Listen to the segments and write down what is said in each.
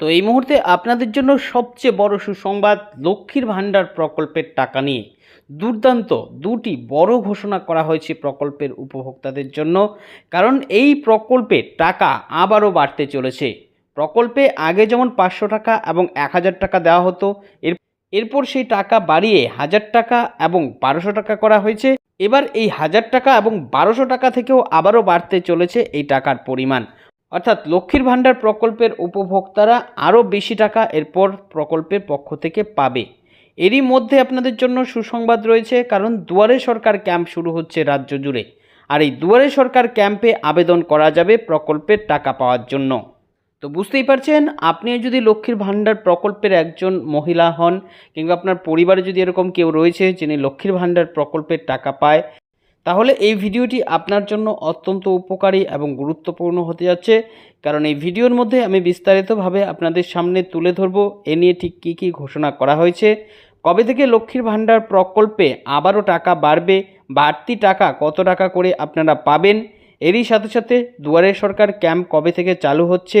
তো এই মুহূর্তে আপনাদের জন্য সবচেয়ে বড় সুসংবাদ লক্ষ্মীর ভাণ্ডার প্রকল্পের টাকা নিয়ে। দুর্দান্ত দুটি বড় ঘোষণা করা হয়েছে প্রকল্পের উপভোক্তাদের জন্য, কারণ এই প্রকল্পে টাকা আবারও বাড়তে চলেছে। প্রকল্পে আগে যেমন পাঁচশো টাকা এবং এক হাজার টাকা দেওয়া হতো, এর এরপর সেই টাকা বাড়িয়ে হাজার টাকা এবং বারোশো টাকা করা হয়েছে। এবার এই হাজার টাকা এবং বারোশো টাকা থেকেও আবারও বাড়তে চলেছে এই টাকার পরিমাণ। অর্থাৎ লক্ষ্মীর ভাণ্ডার প্রকল্পের উপভোক্তারা আরও বেশি টাকা এরপর প্রকল্পের পক্ষ থেকে পাবে। এরই মধ্যে আপনাদের জন্য সুসংবাদ রয়েছে, কারণ দুয়ারে সরকার ক্যাম্প শুরু হচ্ছে রাজ্য জুড়ে। আর এই দুয়ারে সরকার ক্যাম্পে আবেদন করা যাবে প্রকল্পের টাকা পাওয়ার জন্য। তো বুঝতেই পারছেন, আপনি যদি লক্ষ্মীর ভাণ্ডার প্রকল্পের একজন মহিলা হন, কিংবা আপনার পরিবারে যদি এরকম কেউ রয়েছে যিনি লক্ষ্মীর ভাণ্ডার প্রকল্পের টাকা পায় তাহলে এই ভিডিওটি আপনার জন্য অত্যন্ত উপকারী এবং গুরুত্বপূর্ণ হতে যাচ্ছে। কারণ এই ভিডিওর মধ্যে আমি বিস্তারিতভাবে আপনাদের সামনে তুলে ধরবো। এ নিয়ে ঠিক কী কী ঘোষণা করা হয়েছে। কবে থেকে লক্ষ্মীর ভাণ্ডার প্রকল্পে আবারও টাকা বাড়বে? বাড়তি টাকা কত টাকা করে আপনারা পাবেন? এরই সাথে সাথে দুয়ারে সরকার ক্যাম্প কবে থেকে চালু হচ্ছে?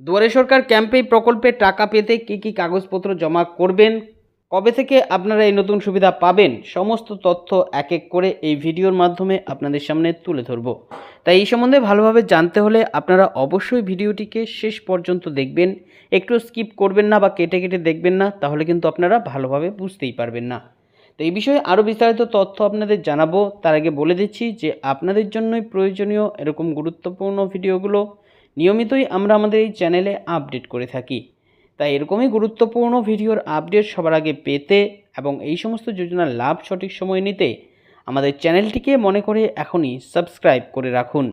দুয়ারে সরকার ক্যাম্পে এই প্রকল্পের টাকা পেতে কী কী কাগজপত্র জমা করবেন? কবে থেকে আপনারা এই নতুন সুবিধা পাবেন, সমস্ত তথ্য এক এক করে এই ভিডিওর মাধ্যমে আপনাদের সামনে তুলে ধরব। তাই এই সম্বন্ধে ভালোভাবে জানতে হলে আপনারা অবশ্যই ভিডিওটিকে শেষ পর্যন্ত দেখবেন। একটু স্কিপ করবেন না বা কেটে কেটে দেখবেন না, তাহলে কিন্তু আপনারা ভালোভাবে বুঝতেই পারবেন না। তো এই বিষয়ে আরও বিস্তারিত তথ্য আপনাদের জানাব। তার আগে বলে দিচ্ছি যে, আপনাদের জন্যই প্রয়োজনীয় এরকম গুরুত্বপূর্ণ ভিডিওগুলো নিয়মিতই আমরা আমাদের এই চ্যানেলে আপডেট করে থাকি। তাই এরকমই গুরুত্বপূর্ণ ভিডিওর আপডেট সবার আগে পেতে এবং এই সমস্ত যোজনার লাভ সঠিক সময় নিতে আমাদের চ্যানেলটিকে মনে করে এখনই সাবস্ক্রাইব করে রাখুন।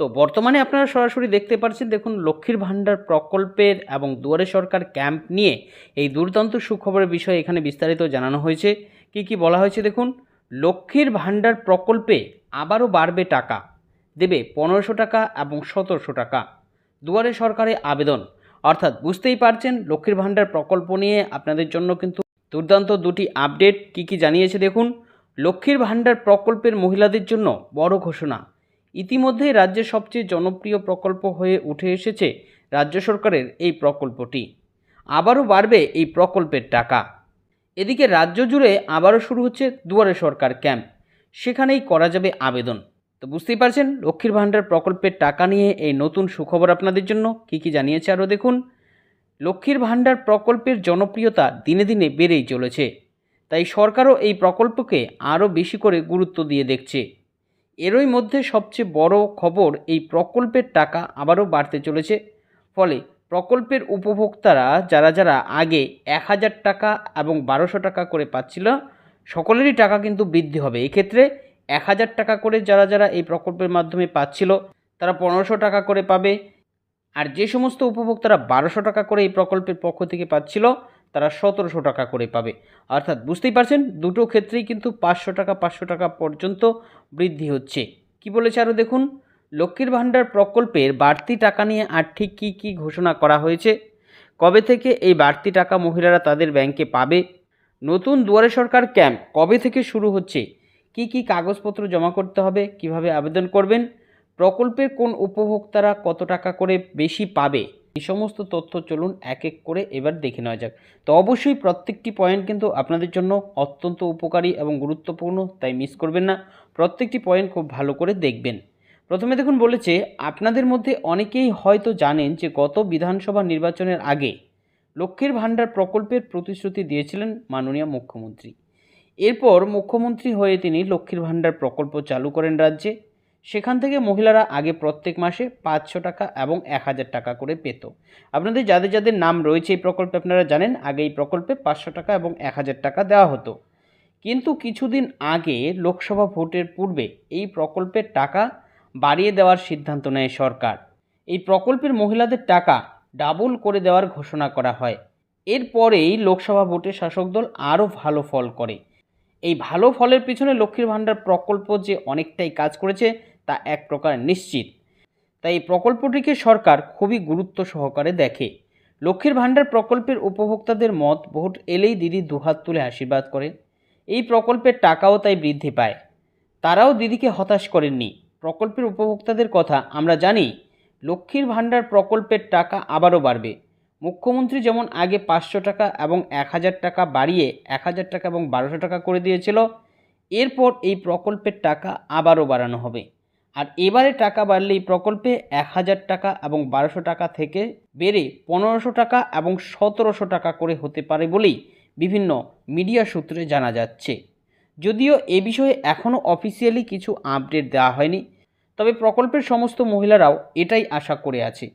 তো বর্তমানে আপনারা সরাসরি দেখতে পাচ্ছেন, দেখুন লক্ষ্মীর ভাণ্ডার প্রকল্পের এবং দুয়ারে সরকার ক্যাম্প নিয়ে এই দুর্দান্ত সুখবরের বিষয়ে এখানে বিস্তারিত জানানো হয়েছে। কি কি বলা হয়েছে দেখুন? লক্ষ্মীর ভাণ্ডার প্রকল্পে আবারও বাড়বে টাকা, দেবে পনেরোশো টাকা এবং সতেরোশো টাকা। দুয়ারে সরকারে আবেদন অর্থাৎ বুঝতেই পারছেন লক্ষ্মীর ভাণ্ডার প্রকল্প নিয়ে আপনাদের জন্য কিন্তু দুর্দান্ত দুটি আপডেট কি কি জানিয়েছে দেখুন। লক্ষ্মীর ভাণ্ডার প্রকল্পের মহিলাদের জন্য বড় ঘোষণা। ইতিমধ্যেই রাজ্যের সবচেয়ে জনপ্রিয় প্রকল্প হয়ে উঠে এসেছে রাজ্য সরকারের এই প্রকল্পটি। আবারও বাড়বে এই প্রকল্পের টাকা। এদিকে রাজ্য জুড়ে আবারও শুরু হচ্ছে দুয়ারে সরকার ক্যাম্প। সেখানেই করা যাবে আবেদন। তো বুঝতেই পারছেন, লক্ষ্মীর ভাণ্ডার প্রকল্পের টাকা নিয়ে এই নতুন সুখবর আপনাদের জন্য কি কি জানিয়েছে আরও দেখুন। লক্ষ্মীর ভাণ্ডার প্রকল্পের জনপ্রিয়তা দিনে দিনে বেড়েই চলেছে, তাই সরকারও এই প্রকল্পকে আরও বেশি করে গুরুত্ব দিয়ে দেখছে। এরই মধ্যে সবচেয়ে বড় খবর, এই প্রকল্পের টাকা আবারও বাড়তে চলেছে, ফলে প্রকল্পের উপভোক্তারা যারা যারা আগে এক হাজার টাকা এবং বারোশো টাকা করে পাচ্ছিল, সকলেরই টাকা কিন্তু বৃদ্ধি হবে। এক্ষেত্রে এক হাজার টাকা করে যারা যারা এই প্রকল্পের মাধ্যমে পাচ্ছিল, তারা পনেরোশো টাকা করে পাবে। আর যে সমস্ত উপভোক্তারা বারোশো টাকা করে এই প্রকল্পের পক্ষ থেকে পাচ্ছিল, তারা সতেরোশো টাকা করে পাবে। অর্থাৎ বুঝতেই পারছেন, দুটো ক্ষেত্রেই কিন্তু পাঁচশো টাকা পাঁচশো টাকা পর্যন্ত বৃদ্ধি হচ্ছে। কি বলেছে আরও দেখুন, লক্ষ্মীর ভাণ্ডার প্রকল্পের বাড়তি টাকা নিয়ে আর ঠিক কী কী ঘোষণা করা হয়েছে? কবে থেকে এই বাড়তি টাকা মহিলারা তাদের ব্যাংকে পাবে? নতুন দুয়ারে সরকার ক্যাম্প কবে থেকে শুরু হচ্ছে? কি কি কাগজপত্র জমা করতে হবে, কীভাবে আবেদন করবেন, প্রকল্পের কোন উপভোক্তারা কত টাকা করে বেশি পাবে, এই সমস্ত তথ্য চলুন এক এক করে এবার দেখে নেওয়া যাক। তো অবশ্যই প্রত্যেকটি পয়েন্ট কিন্তু আপনাদের জন্য অত্যন্ত উপকারী এবং গুরুত্বপূর্ণ, তাই মিস করবেন না। প্রত্যেকটি পয়েন্ট খুব ভালো করে দেখবেন। প্রথমে দেখুন বলেছে, আপনাদের মধ্যে অনেকেই হয়তো জানেন যে গত বিধানসভা নির্বাচনের আগে লক্ষ্মীর ভাণ্ডার প্রকল্পের প্রতিশ্রুতি দিয়েছিলেন মাননীয় মুখ্যমন্ত্রী। এরপর মুখ্যমন্ত্রী হয়ে তিনি লক্ষ্মীর ভাণ্ডার প্রকল্প চালু করেন রাজ্যে। সেখান থেকে মহিলারা আগে প্রত্যেক মাসে পাঁচশো টাকা এবং এক হাজার টাকা করে পেত। আপনাদের যাদের যাদের নাম রয়েছে এই প্রকল্পে আপনারা জানেন, আগে এই প্রকল্পে পাঁচশো টাকা এবং এক হাজার টাকা দেওয়া হতো। কিন্তু কিছুদিন আগে লোকসভা ভোটের পূর্বে এই প্রকল্পের টাকা বাড়িয়ে দেওয়ার সিদ্ধান্ত নেয় সরকার। এই প্রকল্পের মহিলাদের টাকা ডাবল করে দেওয়ার ঘোষণা করা হয়। এরপরেই লোকসভা ভোটে শাসক দল আরও ভালো ফল করে। এই ভালো ফলের পিছনে লক্ষ্মীর ভাণ্ডার প্রকল্প যে অনেকটাই কাজ করেছে, তা এক প্রকার নিশ্চিত। তাই এই প্রকল্পটিকে সরকার খুবই গুরুত্ব সহকারে দেখে। লক্ষ্মীর ভাণ্ডার প্রকল্পের উপভোক্তাদের মত ভোট এলেই দিদি দুহাত তুলে আশীর্বাদ করে এই প্রকল্পের টাকাও তাই বৃদ্ধি পায়। তারাও দিদিকে হতাশ করেননি। প্রকল্পের উপভোক্তাদের কথা আমরা জানি, লক্ষ্মীর ভাণ্ডার প্রকল্পের টাকা আবারও বাড়বে। মুখ্যমন্ত্রী যেমন আগে পাঁচশো টাকা এবং এক হাজার টাকা বাড়িয়ে এক হাজার টাকা এবং বারোশো টাকা করে দিয়েছিল, এরপর এই প্রকল্পের টাকা আবারও বাড়ানো হবে। আর এবারে টাকা বাড়লে এই প্রকল্পে এক হাজার টাকা এবং বারোশো টাকা থেকে বেড়ে পনেরোশো টাকা এবং সতেরোশো টাকা করে হতে পারে বলেই বিভিন্ন মিডিয়া সূত্রে জানা যাচ্ছে। যদিও এ বিষয়ে এখনও অফিসিয়ালি কিছু আপডেট দেওয়া হয়নি, তবে প্রকল্পের সমস্ত মহিলারাও এটাই আশা করে আছে।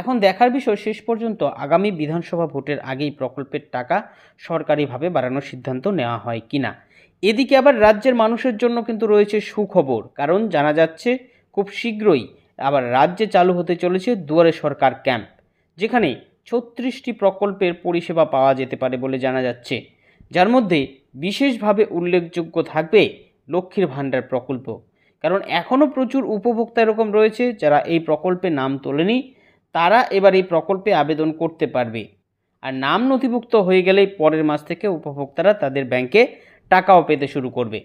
এখন দেখার বিষয় শেষ পর্যন্ত আগামী বিধানসভা ভোটের আগেই প্রকল্পের টাকা সরকারিভাবে বাড়ানোর সিদ্ধান্ত নেওয়া হয় কিনা এদিকে আবার রাজ্যের মানুষের জন্য কিন্তু রয়েছে সুখবর, কারণ জানা যাচ্ছে খুব শীঘ্রই আবার রাজ্যে চালু হতে চলেছে দুয়ারে সরকার ক্যাম্প, যেখানে ছত্রিশটি প্রকল্পের পরিষেবা পাওয়া যেতে পারে বলে জানা যাচ্ছে। যার মধ্যে বিশেষভাবে উল্লেখযোগ্য থাকবে লক্ষ্মীর ভাণ্ডার প্রকল্প, কারণ এখনও প্রচুর উপভোক্তা এরকম রয়েছে যারা এই প্রকল্পে নাম তোলেনি তারা এবার এই প্রকল্পে আবেদন করতে পারবে। আর নাম নথিভুক্ত হয়ে গেলেই পরের মাস থেকে উপভোক্তারা তাদের ব্যাংকে টাকাও পেতে শুরু করবে।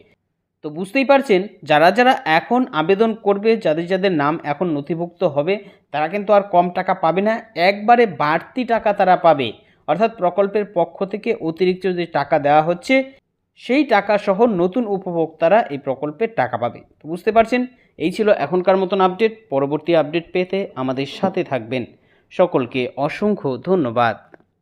তো বুঝতেই পারছেন, যারা যারা এখন আবেদন করবে, যাদের যাদের নাম এখন নথিভুক্ত হবে, তারা কিন্তু আর কম টাকা পাবে না, একবারে বাড়তি টাকা তারা পাবে। অর্থাৎ প্রকল্পের পক্ষ থেকে অতিরিক্ত যে টাকা দেওয়া হচ্ছে, সেই টাকা সহ নতুন উপভোক্তারা এই প্রকল্পের টাকা পাবে। তো বুঝতে পারছেন? এই ছিল এখনকার মতন আপডেট পরবর্তী আপডেট পেতে আমাদের সাথে থাকবেন। সকলকে অসংখ্য ধন্যবাদ।